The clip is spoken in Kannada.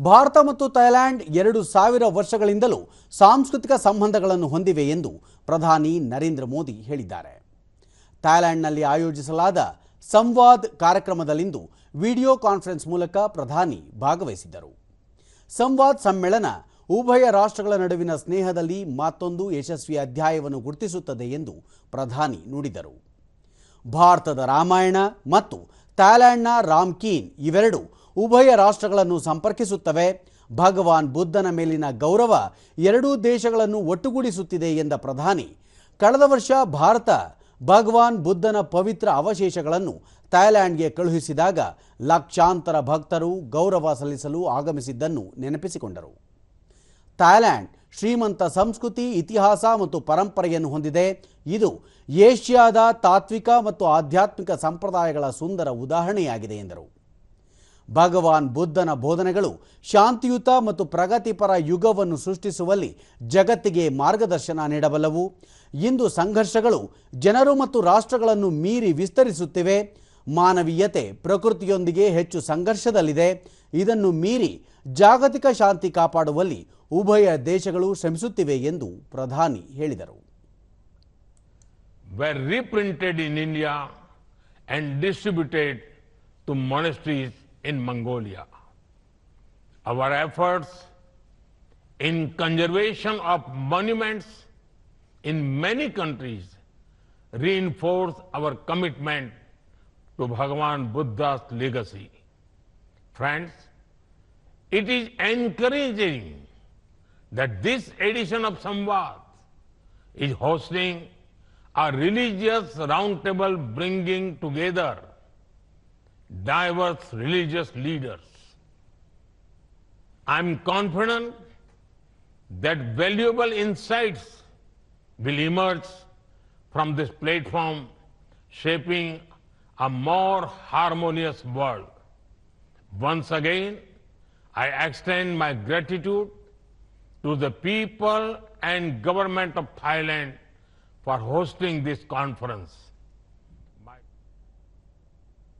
ಭಾರತ ಮತ್ತು ಥೈಲ್ಯಾಂಡ್ ಎರಡು ಸಾವಿರ ವರ್ಷಗಳಿಂದಲೂ ಸಾಂಸ್ಕೃತಿಕ ಸಂಬಂಧಗಳನ್ನು ಹೊಂದಿವೆ ಎಂದು ಪ್ರಧಾನಿ ನರೇಂದ್ರ ಮೋದಿ ಹೇಳಿದ್ದಾರೆ. ಥೈಲ್ಯಾಂಡ್ನಲ್ಲಿ ಆಯೋಜಿಸಲಾದ ಸಂವಾದ್ ಕಾರ್ಯಕ್ರಮದಲ್ಲಿಂದು ವಿಡಿಯೋ ಕಾನ್ಫರೆನ್ಸ್ ಮೂಲಕ ಪ್ರಧಾನಿ ಭಾಗವಹಿಸಿದ್ದರು. ಸಂವಾದ್ ಸಮ್ಮೇಳನ ಉಭಯ ರಾಷ್ಟ್ರಗಳ ನಡುವಿನ ಸ್ನೇಹದಲ್ಲಿ ಮತ್ತೊಂದು ಯಶಸ್ವಿ ಅಧ್ಯಾಯವನ್ನು ಗುರುತಿಸುತ್ತದೆ ಎಂದು ಪ್ರಧಾನಿ ನುಡಿದರು. ಭಾರತದ ರಾಮಾಯಣ ಮತ್ತು ಥೈಲ್ಯಾಂಡ್ನ ರಾಮ್ಕೀನ್ ಇವೆರಡು ಉಭಯ ರಾಷ್ಟ್ರಗಳನ್ನು ಸಂಪರ್ಕಿಸುತ್ತವೆ. ಭಗವಾನ್ ಬುದ್ಧನ ಮೇಲಿನ ಗೌರವ ಎರಡೂ ದೇಶಗಳನ್ನು ಒಟ್ಟುಗೂಡಿಸುತ್ತಿದೆ ಎಂದ ಪ್ರಧಾನಿ. ಕಳೆದ ವರ್ಷ ಭಾರತ ಭಗವಾನ್ ಬುದ್ಧನ ಪವಿತ್ರ ಅವಶೇಷಗಳನ್ನು ಥೈಲ್ಯಾಂಡ್ಗೆ ಕಳುಹಿಸಿದಾಗ ಲಕ್ಷಾಂತರ ಭಕ್ತರು ಗೌರವ ಸಲ್ಲಿಸಲು ಆಗಮಿಸಿದ್ದನ್ನು ನೆನಪಿಸಿಕೊಂಡರು. ಥೈಲ್ಯಾಂಡ್ ಶ್ರೀಮಂತ ಸಂಸ್ಕೃತಿ, ಇತಿಹಾಸ ಮತ್ತು ಪರಂಪರೆಯನ್ನು ಹೊಂದಿದೆ. ಇದು ಏಷ್ಯಾದ ತಾತ್ವಿಕ ಮತ್ತು ಆಧ್ಯಾತ್ಮಿಕ ಸಂಪ್ರದಾಯಗಳ ಸುಂದರ ಉದಾಹರಣೆಯಾಗಿದೆ ಎಂದರು. ಭಗವಾನ್ ಬುದ್ಧನ ಬೋಧನೆಗಳು ಶಾಂತಿಯುತ ಮತ್ತು ಪ್ರಗತಿಪರ ಯುಗವನ್ನು ಸೃಷ್ಟಿಸುವಲ್ಲಿ ಜಗತ್ತಿಗೆ ಮಾರ್ಗದರ್ಶನ ನೀಡಬಲ್ಲವು. ಇಂದು ಸಂಘರ್ಷಗಳು ಜನರು ಮತ್ತು ರಾಷ್ಟ್ರಗಳನ್ನು ಮೀರಿ ವಿಸ್ತರಿಸುತ್ತಿವೆ. ಮಾನವೀಯತೆ ಪ್ರಕೃತಿಯೊಂದಿಗೆ ಹೆಚ್ಚು ಸಂಘರ್ಷದಲ್ಲಿದೆ. ಇದನ್ನು ಮೀರಿ ಜಾಗತಿಕ ಶಾಂತಿ ಕಾಪಾಡುವಲ್ಲಿ ಉಭಯ ದೇಶಗಳು ಶ್ರಮಿಸುತ್ತಿವೆ ಎಂದು ಪ್ರಧಾನಿ ಹೇಳಿದರು. Were reprinted in India and distributed monasteries in Mongolia. Our efforts in conservation of monuments in many countries reinforce our commitment to Bhagavan Buddha's legacy. Friends, it is encouraging that this edition of Samvad is hosting a religious roundtable bringing together diverse religious leaders. I'm confident that valuable insights will emerge from this platform, shaping a more harmonious world. Once again, I extend my gratitude to the people and government of Thailand for hosting this conference.